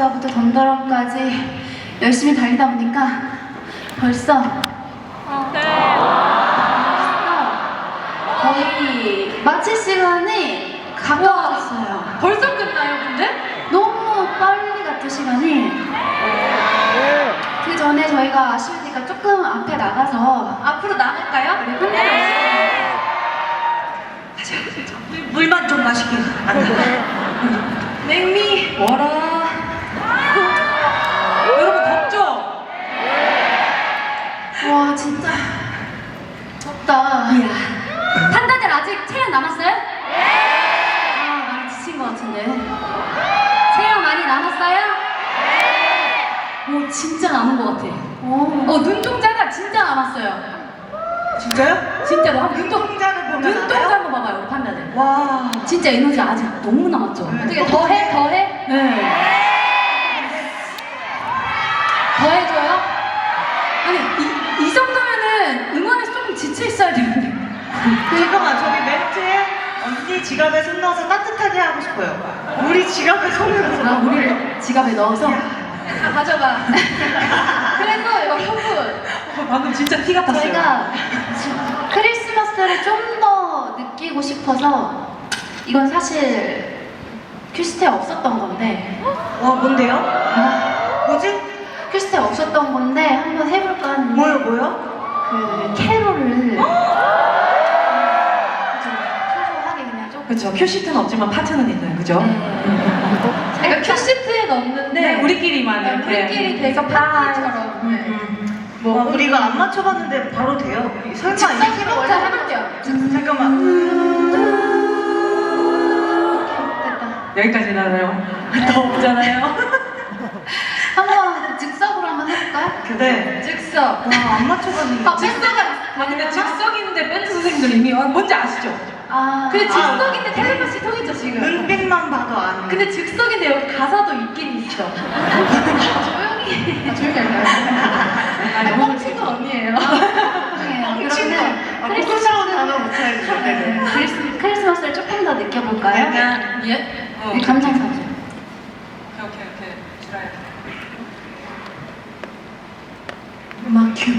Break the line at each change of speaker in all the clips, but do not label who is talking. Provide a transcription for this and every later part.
던더럭에서부터 던더럭까지 열심히 달리다 보니까 벌써 벌써 거의 마칠 시간이 가까웠어요.
벌써 끝나요, 근데?
너무 빨리 갔죠 시간이. 그 전에 저희가 아쉬우니까 조금 앞에 나가서
앞으로 나갈까요?
네.
물만 좀 마시게. 안 돼.
냉미.
뭐라? 여러분 덥죠?
와 진짜 덥다.
판다들 아직 체력 남았어요?
아 많이 지친 것 같은데.
체력 많이 남았어요? 오, 진짜 남은 것 같아.
오.
어, 눈동자가 진짜 남았어요.
진짜요?
진짜로. 한 눈동,
눈동자를 보면
눈동자
알아요?
한번 봐봐요, 우리 판다들.
와.
진짜 에너지 아직 너무 남았죠?
네.
어떻게 더 해? 더 해? 네. 더 해줘요? 아니, 이, 이 정도면은 응원에서 조금 지쳐 있어야 되는데.
잠깐만 저기 멘트에 언니 지갑에 손 넣어서 따뜻하게 하고 싶어요. 우리 지갑에 손을 넣어서.
아 우리 지갑에 넣어서.
아, 가져가. 그래서 여러분.
방금 진짜 티가
저희가 지금 크리스마스를 좀 더 느끼고 싶어서 이건 사실 큐시트에 없었던 건데
와 뭔데요?
아,
뭐지?
큐시트에 없었던 건데 한번 해볼까 하는데
뭐요 뭐요?
그 캐롤을 좀 소소하게
그렇죠. 큐시트는 없지만 파트는 있나요, 그죠?
그러니까 큐시트에 넣는데
네, 우리끼리만
네,
이렇게.
우리끼리 돼서 파티처럼. 네.
음.
뭐 우리 이거 안 맞춰봤는데 바로 돼요? 설마
직접
이렇게
해볼게요. 해볼게요.
잠깐만.
됐다.
여기까지 나와요. 더 없잖아요.
한번 즉석으로 한번 해볼까요?
근데
즉석.
와안 맞춰봤는데.
아, 밴드가
아, 근데 즉석인데 밴드 선생님들 이미 아, 뭔지 아시죠?
아,
근데
아.
즉석인데 텔레파시 통했죠 지금.
눈빛만 봐도 안.
근데 즉석인데 여기 가사도 있긴 있어.
조용히 조용히 할까요?
아니 뻥친 건 언니예요.
그러면
부끄러운 단어 못 찾아주실 때는.
크리스, 크리스마스를 조금 더 느껴볼까요?
약간
예?
어. 오케이, 오케이. 주라야.
음악 큐.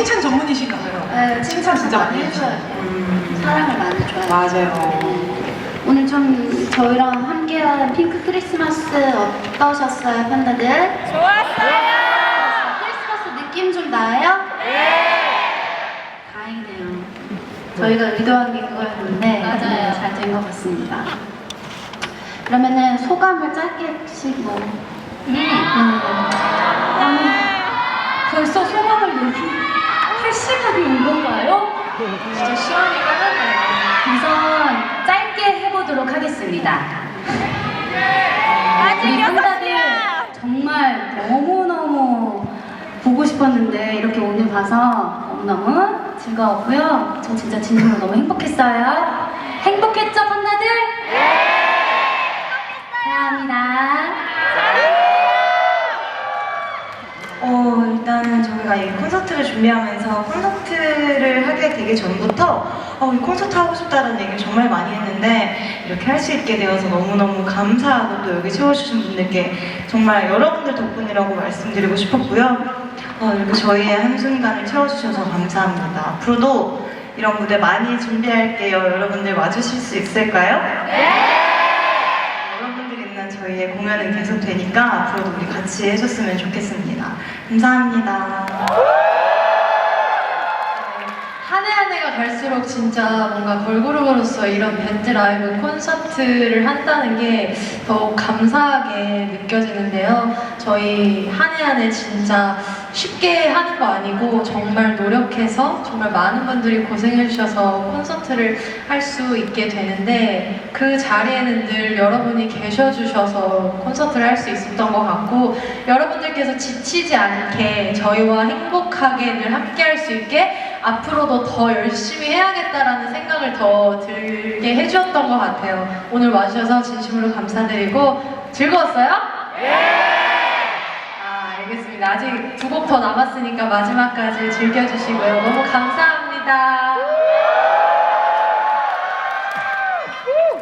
칭찬 전문이신가 봐요.
네, 칭찬
진짜
많이 해줘야 돼요.
음.
사랑을 많이 줘야 돼요.
맞아요.
오늘 좀 저희랑 함께한 핑크 크리스마스 어떠셨어요, 팬다들? 좋았어요! 크리스마스 느낌 좀 나요? 네! 다행이네요. 저희가 의도한 게 그거였는데
맞아요.
잘 된 것 같습니다. 그러면은 소감을 짧게씩 뭐 음.
벌써 소감을 얘기 할 시간이 온 건가요? 진짜 시간이 빨랐네요.
우선 짧게 해보도록 하겠습니다. 우리 팬다들 정말 너무너무 보고 싶었는데 이렇게 오늘 봐서 너무너무 즐거웠고요. 저 진짜 진심으로 너무 행복했어요. 행복했죠, 팬다들? 사랑합니다.
어, 일단은 저희가 이 콘서트를 준비하면서 콘서트를 하게 되기 전부터 어, 이 콘서트 하고 싶다는 얘기를 정말 많이 했는데 이렇게 할 수 있게 되어서 너무너무 감사하고 또 여기 채워주신 분들께 정말 여러분들 덕분이라고 말씀드리고 싶었고요. 어, 이렇게 저희의 한순간을 채워주셔서 감사합니다. 앞으로도 이런 무대 많이 준비할게요. 여러분들 와주실 수 있을까요? 여러분들 있는 저희의 공연은 계속 되니까 앞으로도 우리 같이 해줬으면 좋겠습니다. 감사합니다.
한 해 한 해가 갈수록 진짜 뭔가 걸그룹으로서 이런 밴드 라이브 콘서트를 한다는 게 더욱 감사하게 느껴지는데요. 저희 한 해 한 해 진짜 쉽게 하는 거 아니고 정말 노력해서 정말 많은 분들이 고생해 주셔서 콘서트를 할 수 있게 되는데 그 자리에는 늘 여러분이 계셔 주셔서 콘서트를 할 수 있었던 것 같고 여러분들께서 지치지 않게 저희와 행복하게 늘 함께 할 수 있게 앞으로도 더 열심히 해야겠다라는 생각을 더 들게 해주었던 것 같아요. 오늘 와주셔서 진심으로 감사드리고 즐거웠어요? 아, 알겠습니다. 아직 두 곡 더 남았으니까 마지막까지 즐겨주시고요. 너무 감사합니다.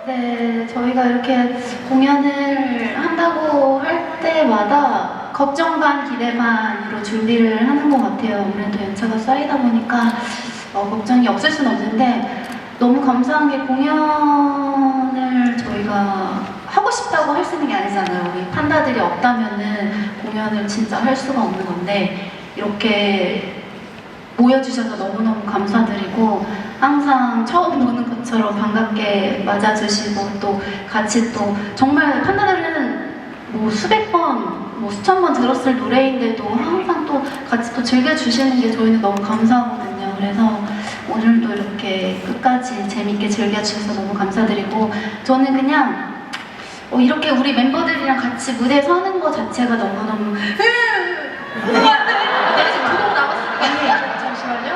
네, 저희가 이렇게 공연을 한다고 할 때마다 걱정 반 기대 반으로 준비를 하는 것 같아요. 아무래도 연차가 쌓이다 보니까 어, 걱정이 없을 수는 없는데 너무 감사한 게 공연을 저희가 싶다고 할 수 있는 게 아니잖아요. 우리 판다들이 없다면은 공연을 진짜 할 수가 없는 건데 이렇게 모여주셔서 너무너무 감사드리고 항상 처음 보는 것처럼 반갑게 맞아주시고 또 같이 또 정말 판다들은 뭐 수백 번, 뭐 수천 번 들었을 노래인데도 항상 또 같이 또 즐겨주시는 게 저희는 너무 감사하거든요. 그래서 오늘도 이렇게 끝까지 재밌게 즐겨주셔서 너무 감사드리고 저는 그냥 어, 이렇게 우리 멤버들이랑 같이 무대에 서는 것 자체가 너무너무
아직 두곡 남았으니까 잠시만요.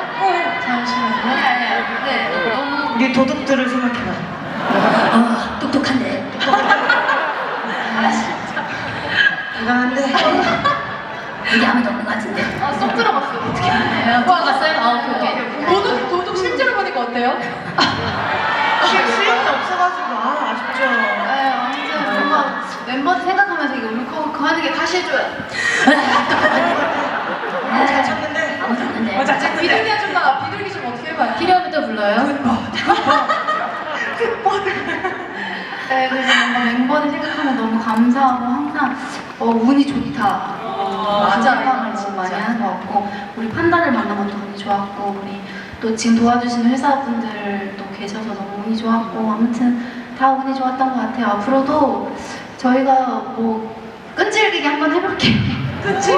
잠시만요. 네, 너무
우리 도둑들을 생각해봐.
아, 똑똑한데
이상한데.
여기 아무도 없는 것 같은데
아, 쏙 들어갔어요. 어떻게 와, 갔어요? 아, 오케이, 오케이. 도둑, 도둑 실제로 보니까 어때요?
수익이 없어가지고, 아, 아쉽죠.
멤버들 생각하면서 이거 울컥울컥 하는 게 가시해줘요.
아, 잘 쳤는데.
아무도 없는데.
어, 잘 쳤는데.
비둘기 아줌마, 비둘기 좀 어떻게 해봐요?
필요하면 또 불러요. 네, 그래서 뭔가 멤버들 생각하면 너무 감사하고 항상 어, 운이 좋다.
맞아요,
생각을 너무
진짜.
많이 하는 것 같고 우리 판단을 만난 것도 운이 좋았고 우리 또 지금 도와주시는 회사분들도 계셔서 너무 운이 좋았고 아무튼 다 운이 좋았던 것 같아요. 앞으로도 저희가 뭐 끈질기게 한번 해볼게요. 되겠죠.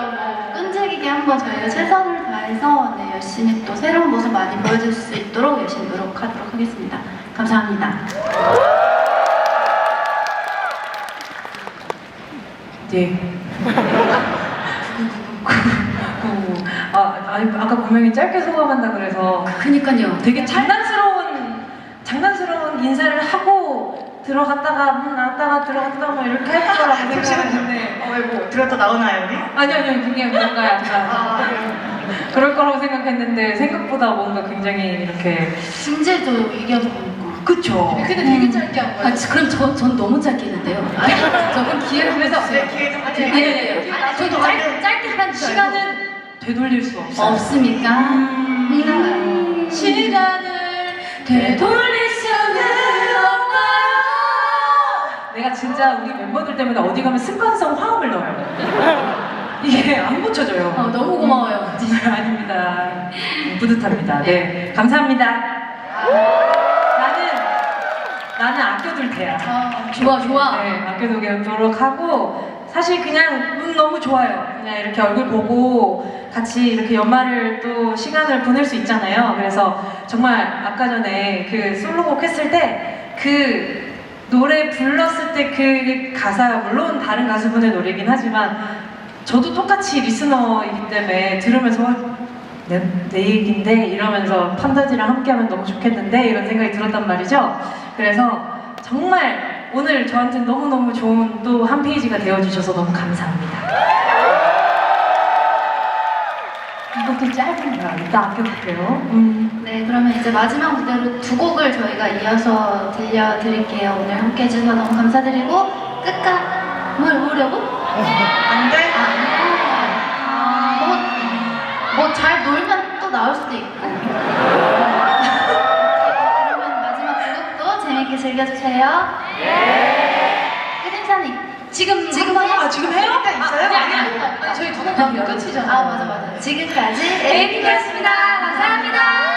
뭐 끈질기게 한번 저희가 최선을 다해서 네, 열심히 또 새로운 모습 많이 보여줄 수 있도록 열심히 노력하도록 하겠습니다. 감사합니다.
네. 아, 아니, 아까 분명히 짧게 소감한다 그래서
그니까요.
되게 장난스러운 장난스러운 인사를 하고 들어갔다가 문 나왔다가 들어갔다가 뭐 이렇게 할 거라고 생각했는데
어, 왜 뭐, 들었다 나오나요, 여기?
아니 아니요 그게 뭔가 약간 그럴 거라고 생각했는데 생각보다 뭔가 굉장히 이렇게
진제도 이겨서 보니까
그쵸?
근데 되게 짧게 한 거예요.
아, 지- 그럼 저, 전 너무 짧게 했는데요. 저는 기회를
그래서. 네, 기회 좀
아니. 아니, 아니, 아니, 저도 짧, 짧게 알고.
시간은 되돌릴 수 없어요.
없습니까? 음.
시간을 되돌릴
진짜 우리 멤버들 때문에 어디 가면 습관성 화음을 넣어요. 이게 안 고쳐져요.
어, 너무 고마워요.
아닙니다. 뿌듯합니다. 네, 감사합니다. 나는 나는 아껴둘 테야.
아,
좋아, 좋아.
네, 아껴두도록 하고 사실 그냥 음, 너무 좋아요. 그냥 이렇게 얼굴 보고 같이 이렇게 연말을 또 시간을 보낼 수 있잖아요. 그래서 정말 아까 전에 그 솔로곡 했을 때 그 노래 불렀을 때 그 가사가 물론 다른 가수분의 노래긴 하지만 저도 똑같이 리스너이기 때문에 들으면서 와, 내, 내 얘기인데 이러면서 판타지랑 함께하면 너무 좋겠는데 이런 생각이 들었단 말이죠. 그래서 정말 오늘 저한테 너무너무 좋은 또 한 페이지가 되어주셔서 너무 감사합니다. 이것도 짧은 거야. 이따 아껴볼게요. 음.
네, 그러면 이제 마지막 무대로 두 곡을 저희가 이어서 들려드릴게요. 오늘 함께 해주셔서 너무 감사드리고, 끝까, 뭘 보려고?
안 돼?
아, 뭐, 뭐잘 놀면 또 나올 수도 있고. 그러면 마지막 두 곡도 재밌게 즐겨주세요. 끝인사는 지금, 지금 해요?
아, 지금 해요?
일단 있어요?
아니, 아니, 아니.
아니 저희 두곡 가면 끝이잖아요.
아, 맞아, 맞아. 지금까지 에이핑이었습니다. 감사합니다.